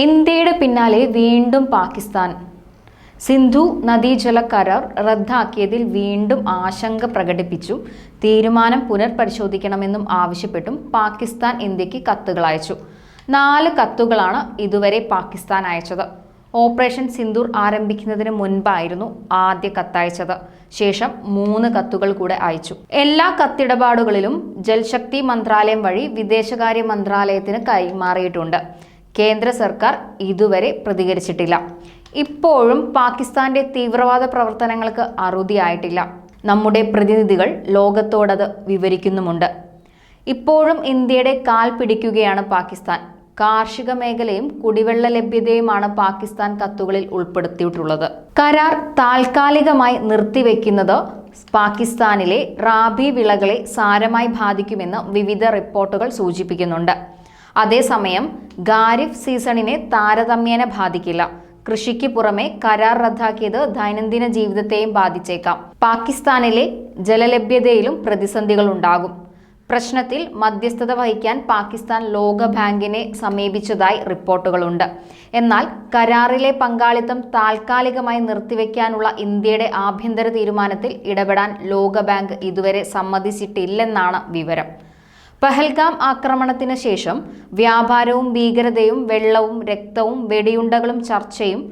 ഇന്ത്യയുടെ പിന്നാലെ വീണ്ടും പാകിസ്ഥാൻ. സിന്ധു നദീജല കരാർ റദ്ദാക്കിയതിൽ വീണ്ടും ആശങ്ക പ്രകടിപ്പിച്ചു. തീരുമാനം പുനർപരിശോധിക്കണമെന്നും ആവശ്യപ്പെട്ടും പാകിസ്ഥാൻ ഇന്ത്യയ്ക്ക് കത്തുകൾ അയച്ചു. നാല് കത്തുകളാണ് ഇതുവരെ പാകിസ്ഥാൻ അയച്ചത്. ഓപ്പറേഷൻ സിന്ദൂർ ആരംഭിക്കുന്നതിന് മുൻപായിരുന്നു ആദ്യ കത്തയച്ചത്. ശേഷം മൂന്ന് കത്തുകൾ കൂടെ അയച്ചു. എല്ലാ കത്തിടപാടുകളിലും ജൽശക്തി മന്ത്രാലയം വഴി വിദേശകാര്യ മന്ത്രാലയത്തിന് കൈമാറിയിട്ടുണ്ട്. കേന്ദ്ര സർക്കാർ ഇതുവരെ പ്രതികരിച്ചിട്ടില്ല. ഇപ്പോഴും പാകിസ്ഥാന്റെ തീവ്രവാദ പ്രവർത്തനങ്ങൾക്ക് അറുതിയായിട്ടില്ല. നമ്മുടെ പ്രതിനിധികൾ ലോകത്തോടത് വിവരിക്കുന്നുമുണ്ട്. ഇപ്പോഴും ഇന്ത്യയുടെ കാൽ പിടിക്കുകയാണ് പാകിസ്ഥാൻ. കാർഷിക മേഖലയും കുടിവെള്ള ലഭ്യതയുമാണ് പാകിസ്ഥാൻ കത്തുകളിൽ ഉൾപ്പെടുത്തിയിട്ടുള്ളത്. കരാർ താൽക്കാലികമായി നിർത്തിവെക്കുന്നത് പാകിസ്ഥാനിലെ റാബി വിളകളെ സാരമായി ബാധിക്കുമെന്ന് വിവിധ റിപ്പോർട്ടുകൾ സൂചിപ്പിക്കുന്നുണ്ട്. അതേസമയം ഖാരിഫ് സീസണിനെ താരതമ്യേന ബാധിക്കില്ല. കൃഷിക്ക് പുറമെ കരാർ റദ്ദാക്കിയത് ദൈനംദിന ജീവിതത്തെയും ബാധിച്ചേക്കാം. പാകിസ്ഥാനിലെ ജലലഭ്യതയിലും പ്രതിസന്ധികൾ ഉണ്ടാകും പ്രശ്നത്തിൽ മധ്യസ്ഥത വഹിക്കാൻ പാകിസ്ഥാൻ ലോക ബാങ്കിനെ സമീപിച്ചതായി റിപ്പോർട്ടുകളുണ്ട്. എന്നാൽ കരാറിലെ പങ്കാളിത്തം താൽക്കാലികമായി നിർത്തിവെക്കാനുള്ള ഇന്ത്യയുടെ ആഭ്യന്തര തീരുമാനത്തിൽ ഇടപെടാൻ ലോകബാങ്ക് ഇതുവരെ സമ്മതിച്ചിട്ടില്ലെന്നാണ് വിവരം. പഹൽഗാം ആക്രമണത്തിന് ശേഷം വ്യാപാരവും ഭീകരതയും വെള്ളവും രക്തവും വെടിയുണ്ടകളും ചർച്ചയും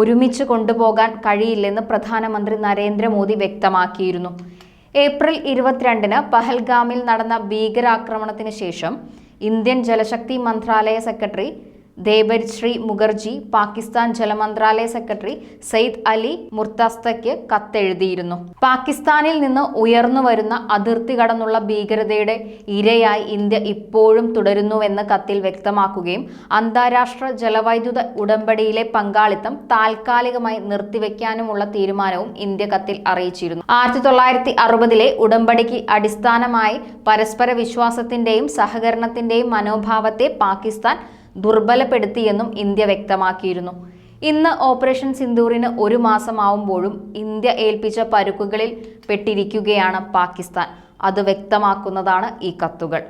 ഒരുമിച്ച് കൊണ്ടുപോകാൻ കഴിയില്ലെന്ന് പ്രധാനമന്ത്രി നരേന്ദ്രമോദി വ്യക്തമാക്കിയിരുന്നു. ഏപ്രിൽ ഇരുപത്തിരണ്ടിന് പഹൽഗാമിൽ നടന്ന ഭീകരാക്രമണത്തിന് ശേഷം ഇന്ത്യൻ ജലശക്തി മന്ത്രാലയ സെക്രട്ടറി ദേബശ്രീ മുഖർജി പാകിസ്ഥാൻ ജലമന്ത്രാലയ സെക്രട്ടറി സയ്യിദ് അലി മുർത്താസ്തയ്ക്ക് കത്തെഴുതിയിരുന്നു. പാകിസ്ഥാനിൽ നിന്ന് ഉയർന്നു വരുന്ന അതിർത്തി കടന്നുള്ള ഭീകരതയുടെ ഇരയായി ഇന്ത്യ ഇപ്പോഴും തുടരുന്നുവെന്ന് കത്തിൽ വ്യക്തമാക്കുകയും അന്താരാഷ്ട്ര ജലവൈദ്യുത ഉടമ്പടിയിലെ പങ്കാളിത്തം താൽക്കാലികമായി നിർത്തിവെക്കാനുമുള്ള തീരുമാനവും ഇന്ത്യ കത്തിൽ അറിയിച്ചിരുന്നു. ആയിരത്തി തൊള്ളായിരത്തി അറുപതിലെ ഉടമ്പടിക്ക് അടിസ്ഥാനമായി പരസ്പര വിശ്വാസത്തിന്റെയും സഹകരണത്തിന്റെയും മനോഭാവത്തെ പാകിസ്ഥാൻ ദുർബലപ്പെടുത്തിയെന്നും ഇന്ത്യ വ്യക്തമാക്കിയിരുന്നു. ഇന്ന് ഓപ്പറേഷൻ സിന്ദൂറിന് ഒരു മാസമാവുമ്പോഴും ഇന്ത്യ ഏൽപ്പിച്ച പരുക്കുകളിൽ പെട്ടിരിക്കുകയാണ് പാകിസ്ഥാൻ. അത് വ്യക്തമാക്കുന്നതാണ് ഈ കത്തുകൾ.